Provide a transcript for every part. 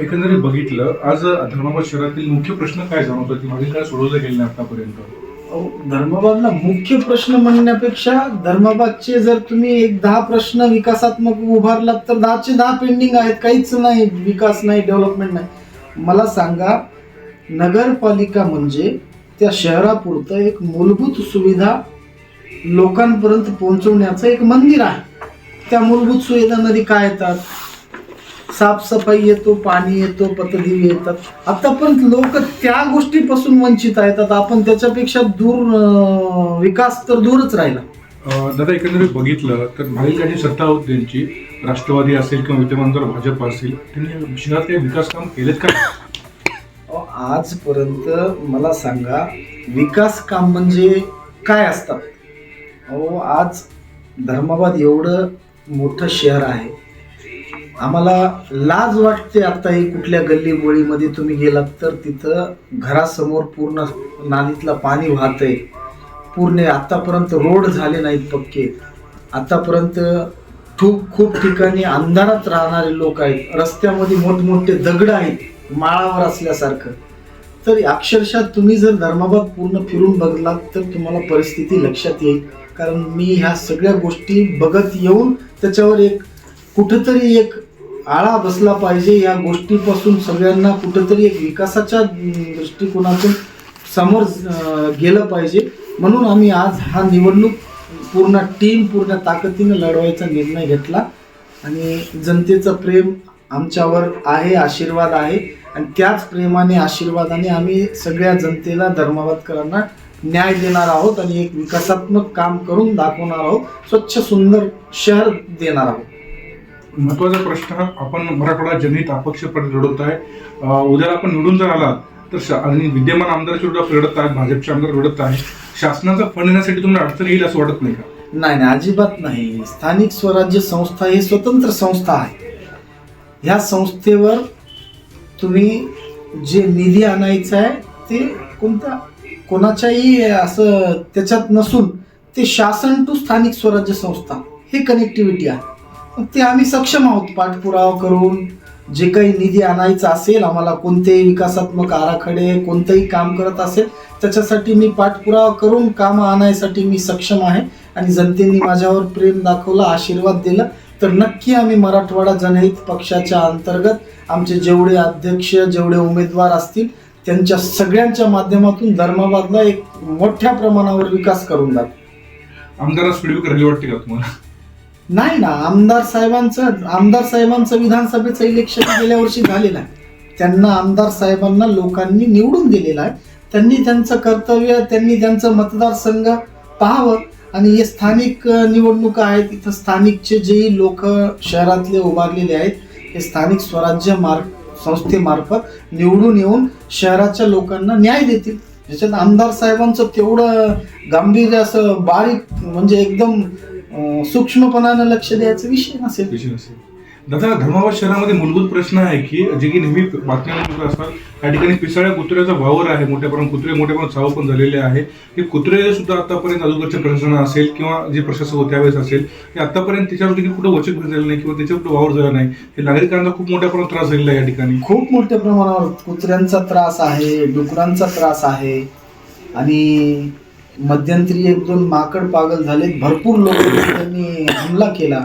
एकंदरीत बघितलं आज धर्माबाद शहरातील मुख्य प्रश्न काय जाणवतो की मागील काय सोडवलं गेलं नाही आतापर्यंत? अहो, धर्माबादला मुख्य प्रश्न म्हणण्यापेक्षा धर्माबादचे जर तुम्ही एक दहा प्रश्न विकासात्मक उभारलात तर दहाचे दहा पेंडिंग आहेत. काहीच नाही विकास नाही डेव्हलपमेंट नाही. मला सांगा नगरपालिका म्हणजे त्या शहरापुरतं एक मूलभूत सुविधा लोकांपर्यंत पोहोचवण्याचं एक मंदिर आहे. त्या मूलभूत सुविधांमध्ये काय येतात? साफसफाई येतो पाणी येतो पतदिवे येतात. आतापर्यंत लोक त्या गोष्टीपासून वंचित आहेत. आता आपण त्याच्यापेक्षा दूर विकास तर दूरच राहिला. दादा एकंदरीत बघितलं तर काही सत्ता होती त्यांची. राष्ट्रवादी असेल किंवा विद्यमान जर भाजप असेल त्यांनी शहरात काही विकास काम केलेत का? आजपर्यंत मला सांगा विकास काम म्हणजे काय असतात? अहो आज धर्माबाद एवढं मोठं शहर आहे. आम्हाला लाज वाटते आता कुठल्या गल्ली बोळीमध्ये तुम्ही गेलात तर तिथं घरासमोर पूर्ण नालीतलं पाणी वाहतंय. पूर्ण आतापर्यंत रोड झाले नाहीत पक्के. आतापर्यंत खूप खूप ठिकाणी अंधारात राहणारे लोक आहेत. रस्त्यामध्ये मोठमोठे दगड आहेत. माळावर असल्यासारखं. तर अक्षरशः तुम्ही जर धर्माबाद पूर्ण फिरून बघलात तर तुम्हाला परिस्थिती लक्षात येईल. कारण मी ह्या सगळ्या गोष्टी बघत येऊन त्याच्यावर एक कुठंतरी एक आळा बसला पाहिजे. या गोष्टीपासून सगळ्यांना कुठंतरी एक विकासाच्या दृष्टिकोनातून समोर गेलं पाहिजे. म्हणून आम्ही आज हा निवडणूक पूर्ण टीम पूर्ण ताकदीने लढवायचा निर्णय घेतला. आणि जनतेचं प्रेम आमच्यावर आहे आशीर्वाद आहे. आणि त्याच प्रेमाने आशीर्वादाने आम्ही सगळ्या जनतेला धर्माबादकरांना न्याय देणार आहोत आणि एक विकासात्मक काम करून दाखवणार आहोत स्वच्छ सुंदर शहर देणार आहोत. महत्त्वाचा प्रश्न आपण मराठवाडा जनहित अपक्ष पद लढवत आहे. उद्याला आपण निवडून जर आलात तर आणि विद्यमान आमदारचे विरोधात लढत आहेत भाजपचे आमदार लढत आहे शासनाचा फंड येण्यासाठी तुम्हाला अडचण येईल असं वाटत नाही का? नाही नाही अजिबात नाही. स्थानिक स्वराज्य संस्था ही स्वतंत्र संस्था आहे. ह्या संस्थेवर तुम्ही जे निधी आणायचं आहे ते कोणता कोणाच्याही असं त्याच्यात नसून ते शासन टू स्थानिक स्वराज्य संस्था हे कनेक्टिव्हिटी आहे. मग ते आम्ही सक्षम आहोत पाठपुरावा करून. जे काही निधी आणायचा असेल आम्हाला कोणतेही विकासात्मक आराखडे कोणतंही काम करत असेल त्याच्यासाठी मी पाठपुरावा करून कामं आणायसाठी मी सक्षम आहे. आणि जनतेने माझ्यावर प्रेम दाखवलं आशीर्वाद दिला. तर नक्की आम्ही मराठवाडा जनहित पक्षाच्या अंतर्गत आमचे जेवढे अध्यक्ष जेवढे उमेदवार असतील त्यांच्या सगळ्यांच्या माध्यमातून धर्माबादला एक मोठ्या प्रमाणावर विकास करून आमदारास वाटते का तुम्हाला? नाही ना आमदार साहेबांचं आमदार साहेबांचं विधानसभेचं इलेक्शन गेल्या वर्षी झालेलं आहे. त्यांना आमदार साहेबांना लोकांनी निवडून दिलेलं आहे. त्यांनी त्यांचं कर्तव्य त्यांनी त्यांचं मतदारसंघ पाहावं. आणि हे स्थानिक निवडणुका आहेत. इथं स्थानिकचे जे लोक शहरातले उभारलेले आहेत हे स्थानिक स्वराज्य मार्ग संस्थेमार्फत निवडून येऊन शहराच्या लोकांना न्याय देतील. ज्याच्यात आमदार साहेबांचं तेवढं गांभीर्य असं बारीक म्हणजे एकदम सूक्ष्मपणानं लक्ष द्यायचा विषय नसेल. विषय नसेल. दादा धर्माबाद शहरामध्ये मूलभूत प्रश्न आहे की जे की नेहमी बातम्यांमध्ये असतात त्या ठिकाणी पिसाळ्या कुत्र्याचा वावर आहे मोठ्या प्रमाणात कुत्रे मोठ्या प्रमाणात साव पण झालेले आहे. हे कुत्रे सुद्धा आतापर्यंत अगोदरचे प्रशासन असेल किंवा जे प्रशासक होते त्यावेळेस असेल ते आतापर्यंत त्याच्यावर देखील कुठं वचक झालेलं नाही किंवा त्याच्यावर कुठं वावर झाला नाही. हे नागरिकांना खूप मोठ्या प्रमाणात त्रास झालेला आहे या ठिकाणी. खूप मोठ्या प्रमाणावर कुत्र्यांचा त्रास आहे डुकरांचा त्रास आहे आणि मध्यंतरी एक दोन माकड पागल झाले भरपूर लोक त्यांनी हमला केला.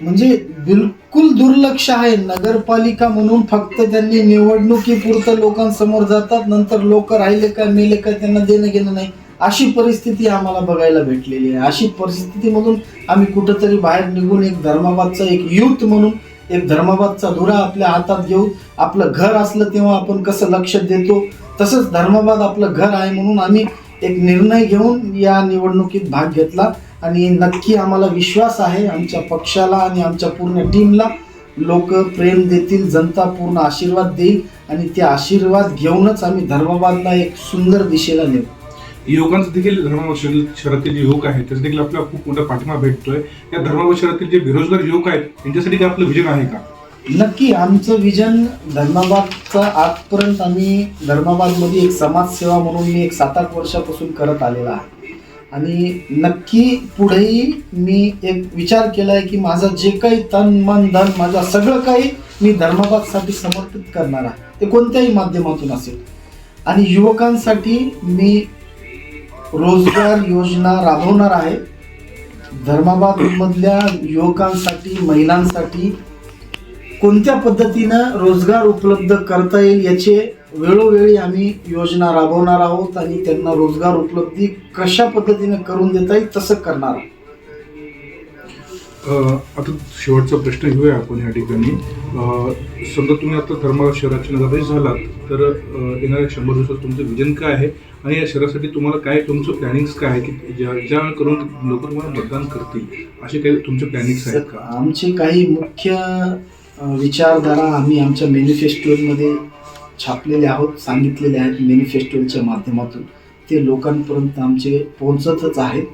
म्हणजे बिलकुल दुर्लक्ष आहे. नगरपालिका म्हणून फक्त त्यांनी निवडणुकीपुरतं लोकांसमोर जातात नंतर लोक राहिले का मेले का त्यांना देणं घेणं नाही. अशी परिस्थिती आम्हाला बघायला भेटलेली आहे. अशी परिस्थितीमधून आम्ही कुठंतरी बाहेर निघून एक धर्माबादचा एक युथ म्हणून एक धर्माबादचा धुरा आपल्या हातात घेऊन आपलं घर असलं तेव्हा आपण कसं लक्ष देतो तसंच धर्माबाद आपलं घर आहे म्हणून आम्ही एक निर्णय घेऊन या निवडणुकीत भाग घेतला. आणि नक्की आम्हाला विश्वास आहे आमच्या पक्षाला आणि आमच्या पूर्ण टीमला. लोक प्रेम देतील जनता पूर्ण आशीर्वाद देईल आणि ते आशीर्वाद घेऊनच आम्ही धर्माबादला एक सुंदर दिशेला नेऊ. युवकांचं देखील धर्माबाद शहर- शहरातील जे युवक आहेत त्याचा देखील आपल्याला खूप मोठा पाठिंबा भेटतोय. या धर्माबाद शहरातील जे बेरोजगार युवक आहेत त्यांच्यासाठी काय आपलं विजन आहे का? नक्की आमचं विजन धर्माबादचं आजपर्यंत आम्ही धर्माबादमध्ये एक समाजसेवा म्हणून मी एक सात आठ वर्षापासून करत आलेला आहे. आणि नक्की पुढेही मी एक विचार केला आहे की माझं जे काही तन मन धन माझं सगळं काही मी धर्मबादसाठी समर्पित करणार आहे. ते कोणत्याही माध्यमातून असेल. आणि युवकांसाठी मी रोजगार योजना राबवणार आहे. धर्माबादमधल्या युवकांसाठी महिलांसाठी कोणत्या पद्धतीनं रोजगार उपलब्ध करता येईल याचे वेळोवेळी आम्ही योजना राबवणार आहोत आणि त्यांना रोजगार उपलब्धी कशा पद्धतीने करून देता येईल तसं करणार आता शेवटचा प्रश्न घेऊया आपण या ठिकाणी. अं, समजा तुम्ही आता धर्माबाद शहराचे नगराध्यक्ष झालात तर येणाऱ्या शंभर दिवसात तुमचं विजन काय आहे? आणि या शहरासाठी तुम्हाला काय तुमचं प्लॅनिंग्स काय आहे? की ज्या ज्या करून लोक तुम्हाला मतदान करतील असे काही तुमचे प्लॅनिंग्स आहेत? का आमचे काही मुख्य विचारधारा आम्ही आमच्या मॅनिफेस्टोमध्ये छापलेले आहोत सांगितलेले आहेत मॅनिफेस्टोच्या माध्यमातून. ते लोकांपर्यंत आमचे पोहोचतच आहेत.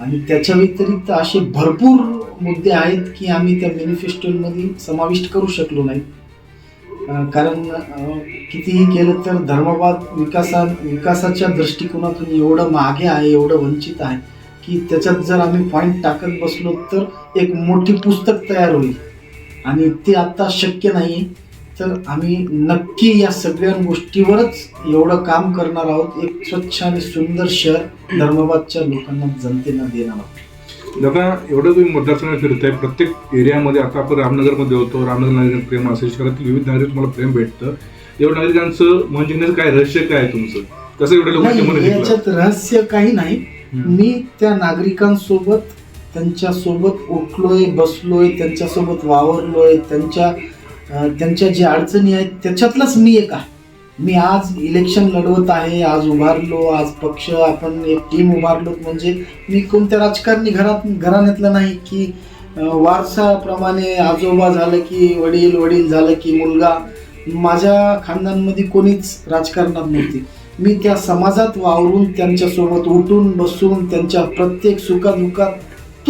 आणि त्याच्या व्यतिरिक्त असे भरपूर मुद्दे आहेत की आम्ही त्या मॅनिफेस्टोमध्ये समाविष्ट करू शकलो नाही. कारण कितीही केलं तर धर्मवाद विकासा विकासाच्या दृष्टिकोनातून एवढं मागे आहे एवढं वंचित आहे की त्याच्यात जर आम्ही पॉईंट टाकत बसलो तर एक मोठी पुस्तक तयार होईल. आणि ते आता शक्य नाही. तर आम्ही नक्की या सगळ्या गोष्टीवरच एवढं काम करणार आहोत. एक स्वच्छ आणि सुंदर शहर धर्माबादच्या लोकांना जनतेला देणार आहोत. दादा एवढं तुम्ही मतदारसंघात फिरताय. प्रत्येक एरियामध्ये आता आपण रामनगरमध्ये होतो. रामनगर प्रेम असेल शहरातील विविध नागरिक तुम्हाला प्रेम भेटतं. एवढं नागरिकांचं मन जिंकण्याचं काय रहस्य काय आहे तुमचं? कसं एवढ्या लोकांचे मन नाही जिंकलं? याच्यात रहस्य काही नाही. मी त्या नागरिकांसोबत त्यांच्यासोबत उठलोय बसलोय त्यांच्यासोबत वावरलोय त्यांच्या त्यांच्या ज्या अडचणी आहेत त्याच्यातलाच मी एक आहे. मी आज इलेक्शन लढवत आहे आज उभारलो आज पक्ष आपण एक टीम उभारलो. म्हणजे मी कोणत्या राजकारणी घरात घराण्यातलं नाही की वारसाप्रमाणे आजोबा झालं की वडील वडील झालं की मुलगा. माझ्या खानदानमध्ये कोणीच राजकारणात नव्हती. मी त्या समाजात वावरून त्यांच्यासोबत उठून बसून त्यांच्या प्रत्येक सुखादुखात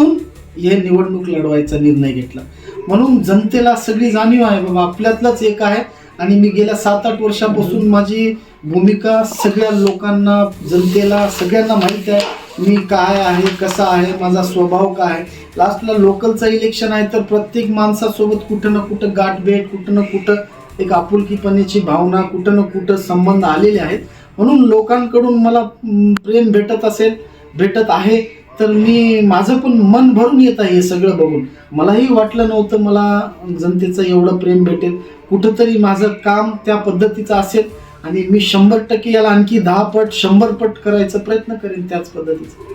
सुखादुखातून हे निवडणूक लढवायचा निर्णय घेतला. म्हणून जनतेला सगळी जाणीव आहे बाबा आपल्यातलाच एक आहे आणि मी गेल्या सात आठ वर्षापासून माझी भूमिका सगळ्या लोकांना जनतेला सगळ्यांना माहीत आहे. मी काय आहे कसा आहे माझा स्वभाव काय आहे. लास्टला लोकलचं इलेक्शन आहे तर प्रत्येक माणसासोबत कुठं ना कुठं गाठभेट कुठं ना कुठं एक आपुलकीपणीची भावना कुठं ना कुठं संबंध आलेले आहेत. म्हणून लोकांकडून मला प्रेम भेटत असेल भेटत आहे. तर मी माझं पण मन भरून येत आहे हे सगळं बघून. मलाही वाटलं नव्हतं मला जनतेचं एवढं प्रेम भेटेल. कुठंतरी माझं काम त्या पद्धतीचं असेल आणि मी शंभर टक्के याला आणखी दहा पट शंभर पट करायचा प्रयत्न करेन त्याच पद्धतीचा.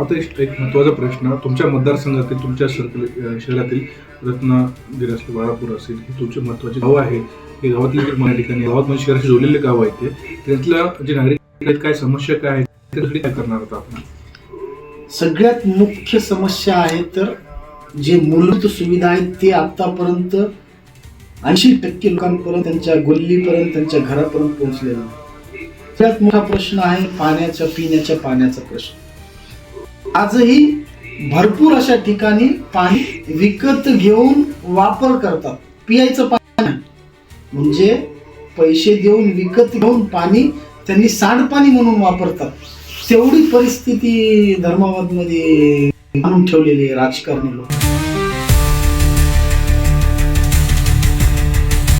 आता एक महत्त्वाचा प्रश्न तुमच्या मतदारसंघातील तुमच्या सर्कल शहरातील रत्नागिरी असेल बाळापूर असेल ही तुमचे महत्त्वाचे गाव आहे. हे गावातले जे ठिकाणी गावात म्हणजे शहराशी जोडलेले गाव आहे ते. त्यातल्या जे नागरिक काय समस्या काय आहेत त्यासाठी काय करणार आता आपण? सगळ्यात मुख्य समस्या आहे तर जे मूलभूत सुविधा आहेत ते आतापर्यंत ऐंशी टक्के लोकांपर्यंत त्यांच्या गल्लीपर्यंत त्यांच्या घरापर्यंत पोहोचले नाही. सगळ्यात मोठा प्रश्न आहे पाण्याच्या पिण्याच्या पाण्याचा प्रश्न. आजही भरपूर अशा ठिकाणी पाणी विकत घेऊन वापर करतात. पियायचं पाणी म्हणजे पैसे देऊन विकत घेऊन पाणी त्यांनी सांडपाणी म्हणून वापरतात. तेवढी परिस्थिती धर्माबादमध्ये आणून ठेवलेली आहे राजकारणी लोक.